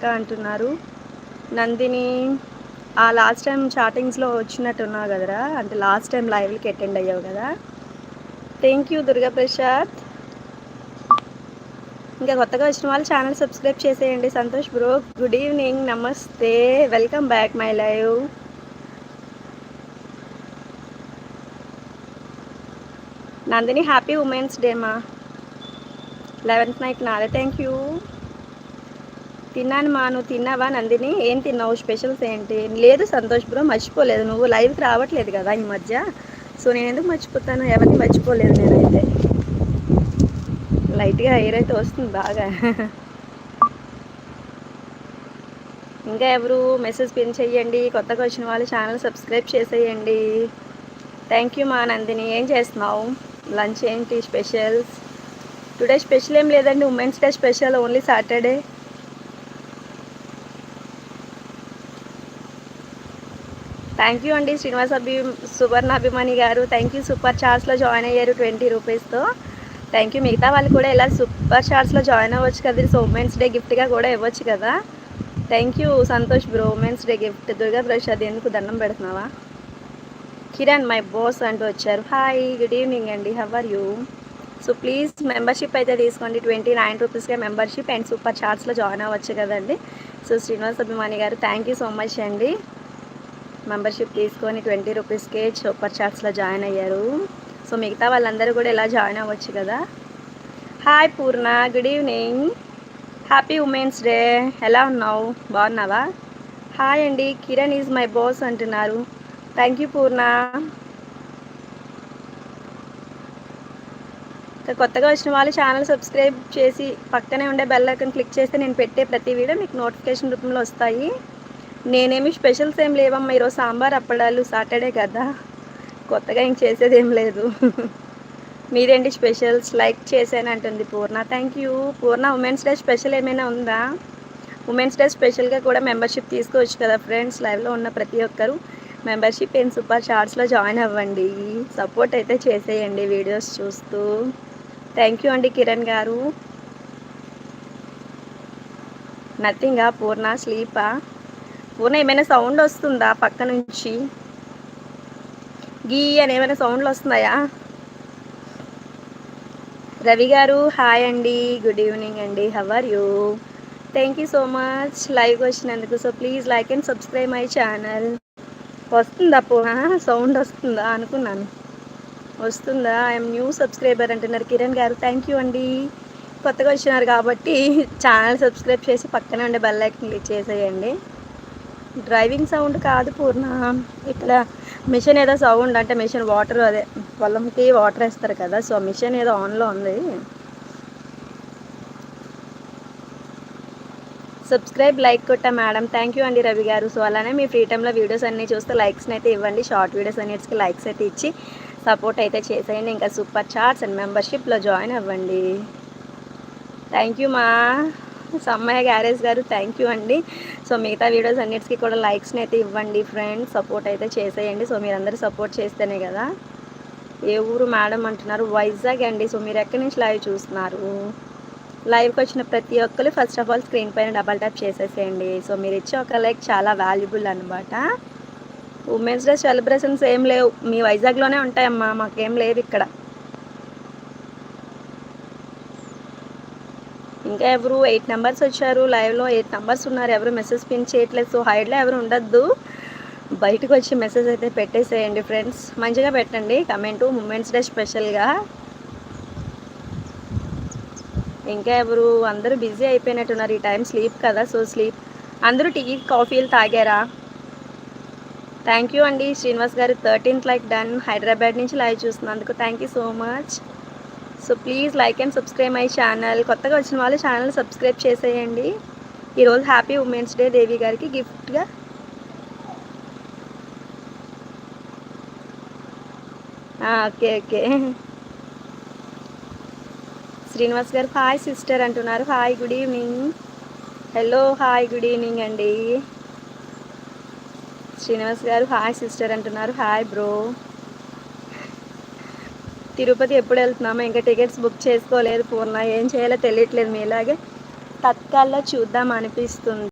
అక్క అంటున్నారు. నందిని ఆ లాస్ట్ టైం చాటింగ్స్లో వచ్చినట్టున్నావు కదరా అంటే లాస్ట్ టైం లైవ్కి అటెండ్ అయ్యావు కదా. థ్యాంక్ యూ దుర్గా ప్రసాద్ ఇంకా కొత్తగా వచ్చిన వాళ్ళు ఛానల్ సబ్స్క్రైబ్ చేసేయండి. సంతోష్ బ్రో గుడ్ ఈవినింగ్ నమస్తే. Welcome back my live Nandini happy women's day మా లెవెన్త్ నైట్ నాదే థ్యాంక్ యూ తిన్నాను మా నువ్వు తిన్నావా నందిని? ఏం తిన్నావు? స్పెషల్స్ ఏంటి? లేదు సంతోష్ బ్రో మర్చిపోలేదు. నువ్వు లైవ్కి రావట్లేదు కదా ఈ మధ్య. సో నేను ఎందుకు మర్చిపోతాను? ఎవరిని మర్చిపోలేదు నేనైతే. లైట్గా ఎయిర్ అయితే వస్తుంది బాగా. ఇంకా ఎవరు? మెసేజ్ పిన్ చేయండి కొత్తగా వచ్చిన వాళ్ళు ఛానల్ సబ్స్క్రైబ్ చేసేయండి. థ్యాంక్ యూ మా నందిని. ఏం చేస్తున్నావు? లంచ్ ఏంటి? స్పెషల్స్? టుడే స్పెషల్ ఏం లేదండి. Women's day special only Saturday. Thank you అండి శ్రీనివాస్ అభి సువర్ణ అభిమాని గారు. థ్యాంక్ యూ సూపర్ చార్ట్స్లో జాయిన్ అయ్యారు ట్వంటీ రూపీస్తో థ్యాంక్ యూ. మిగతా వాళ్ళు కూడా ఇలా సూపర్ చార్ట్స్లో జాయిన్ అవ్వచ్చు కదా. సో ఉమెన్స్ డే గిఫ్ట్గా కూడా ఇవ్వచ్చు కదా. Thank you Santosh bro women's day gift. Durga Prasad ఎందుకు దండం పెడుతున్నావా? కిరణ్ మై బాస్ అంటూ వచ్చారు. హాయ్ గుడ్ ఈవినింగ్ అండి. How are you? So please membership అయితే తీసుకోండి. ట్వంటీ నైన్ రూపీస్కే మెంబర్షిప్ అండ్ సూపర్ చార్ట్స్లో జాయిన్ అవ్వచ్చు కదండి. సో శ్రీనివాస్ అభిమాని గారు థ్యాంక్ యూ సో మచ్ అండి. మెంబర్షిప్ తీసుకొని ట్వంటీ రూపీస్కే సూపర్ చార్ట్స్లో జాయిన్ అయ్యారు. సో మిగతా వాళ్ళందరూ కూడా ఇలా జాయిన్ అవ్వచ్చు కదా. Hi Purna good evening. Happy women's day. ఎలా ఉన్నావు? బాగున్నావా? హాయ్ అండి కిరణ్ ఈజ్ మై బాస్ అంటున్నారు. Thank you Purna. కొత్తగా వచ్చిన వాళ్ళు ఛానల్ సబ్స్క్రైబ్ చేసి పక్కనే ఉండే బెల్ ఐకన్ క్లిక్ చేస్తే నేను పెట్టే ప్రతి వీడియో మీకు నోటిఫికేషన్ రూపంలో వస్తాయి. నేనేమి స్పెషల్స్ ఏం లేవమ్మా ఈరోజు సాంబార్ అప్పడాలు సాటర్డే కదా. కొత్తగా ఇంక చేసేది ఏం లేదు. మీరేంటి specials? Like చేశానంటుంది Purna. Thank you. Purna women's day special ఏమైనా ఉందా? ఉమెన్స్ డే స్పెషల్గా కూడా మెంబర్షిప్ తీసుకోవచ్చు కదా ఫ్రెండ్స్. లైవ్లో ఉన్న ప్రతి ఒక్కరు మెంబర్షిప్ ఏం సూపర్ చార్ట్స్లో జాయిన్ అవ్వండి. సపోర్ట్ అయితే చేసేయండి వీడియోస్ చూస్తూ. థ్యాంక్ యూ అండి కిరణ్ గారు. నథింగా పూర్ణ స్లీపా? పూర్ణ ఏమైనా సౌండ్ వస్తుందా పక్క నుంచి? గీ అని ఏమైనా సౌండ్లు వస్తున్నాయా? రవి గారు హాయ్ అండి. గుడ్ ఈవినింగ్ అండి. How are you thank you so much live వచ్చినందుకు. So please like and subscribe my channel వస్తుందా పో? సౌండ్ వస్తుందా? అనుకున్నాను. వస్తుందా? ఐఎమ్ న్యూ సబ్స్క్రైబర్ అంటున్నారు కిరణ్ గారు. థ్యాంక్ యూ అండి. కొత్తగా వచ్చినారు కాబట్టి ఛానల్ సబ్స్క్రైబ్ చేసి పక్కనే ఉండే బెల్ ఐకన్ క్లిక్ చేసేయండి. డ్రైవింగ్ సౌండ్ కాదు పూర్ణ. ఇక్కడ మిషన్ ఏదో సౌండ్ అంటే మిషన్ వాటర్ అదే పొలంకి వాటర్ వేస్తారు కదా సో మిషన్ ఏదో ఆన్లో ఉంది. సబ్స్క్రైబ్ లైక్ కొట్టా మేడం. థ్యాంక్ యూ అండి రవి గారు. సో అలానే మీ ఫ్రీ టైంలో వీడియోస్ అన్నీ చూస్తే లైక్స్ని అయితే ఇవ్వండి. షార్ట్ వీడియోస్ అన్నిటికి లైక్స్ అయితే ఇచ్చి సపోర్ట్ అయితే చేసేయండి. ఇంకా సూపర్ చార్ట్స్ అండ్ మెంబర్షిప్లో జాయిన్ అవ్వండి. థ్యాంక్ యూ మా సమ్మయ్య గ్యారేజ్ గారు థ్యాంక్ యూ అండి. సో మిగతా వీడియోస్ అన్నిటికీ కూడా లైక్స్ని అయితే ఇవ్వండి ఫ్రెండ్స్ సపోర్ట్ అయితే చేసేయండి. సో మీరందరూ సపోర్ట్ చేస్తేనే కదా. ఏ ఊరు మేడం అంటున్నారు? వైజాగ్ అండి. సో మీరు ఎక్కడి నుంచి లైవ్ చూస్తున్నారు? లైవ్కి వచ్చిన ప్రతి ఒక్కరు ఫస్ట్ ఆఫ్ ఆల్ స్క్రీన్ పైన డబల్ ట్యాప్ చేసేసేయండి. సో మీరు ఇచ్చే ఒక లైక్ చాలా వాల్యుబుల్ అనమాట ఉమెన్స్ డే సెలబ్రేషన్స్ ఏం లేవు. మీ వైజాగ్లోనే ఉంటాయమ్మా. మాకేం లేవు ఇక్కడ. ఇంకా ఎవరు ఎయిట్ నెంబర్స్ వచ్చారు లైవ్లో ఎయిట్ నెంబర్స్ ఉన్నారు. ఎవరు మెసేజ్ పిన్ చేయట్లేదు సో హైడ్లో ఎవరు ఉండద్దు. బయటకు వచ్చి మెసేజ్ అయితే పెట్టేసేయండి ఫ్రెండ్స్. మంచిగా పెట్టండి. కమెంటు మూమెంట్స్ డే స్పెషల్గా. ఇంకా ఎవరు అందరూ బిజీ అయిపోయినట్టున్నారు. ఈ టైం స్లీప్ కదా సో స్లీప్. అందరూ టీ కాఫీలు తాగారా? థ్యాంక్ యూ అండి. శ్రీనివాస్ గారు థర్టీన్త్ లైక్ డన్. హైదరాబాద్ నుంచి live చూస్తున్నందుకు thank you so much. So please like and subscribe my channel కొత్తగా వచ్చిన వాళ్ళు ఛానల్ సబ్స్క్రైబ్ చేసేయండి. ఈరోజు హ్యాపీ ఉమెన్స్ డే దేవి గారికి గిఫ్ట్గా ఓకే ఓకే శ్రీనివాస్ గారు హాయ్ సిస్టర్ అంటున్నారు. Hi good evening hello hi good evening అండి. శ్రీనివాస్ గారు హాయ్ సిస్టర్ అంటున్నారు. హాయ్ బ్రో తిరుపతి ఎప్పుడు వెళ్తున్నామో ఇంకా టికెట్స్ బుక్ చేసుకోలేదు పూర్ణ ఏం చేయాలో తెలియట్లేదు మీలాగే. తత్కాల్లో చూద్దాం అనిపిస్తుంది.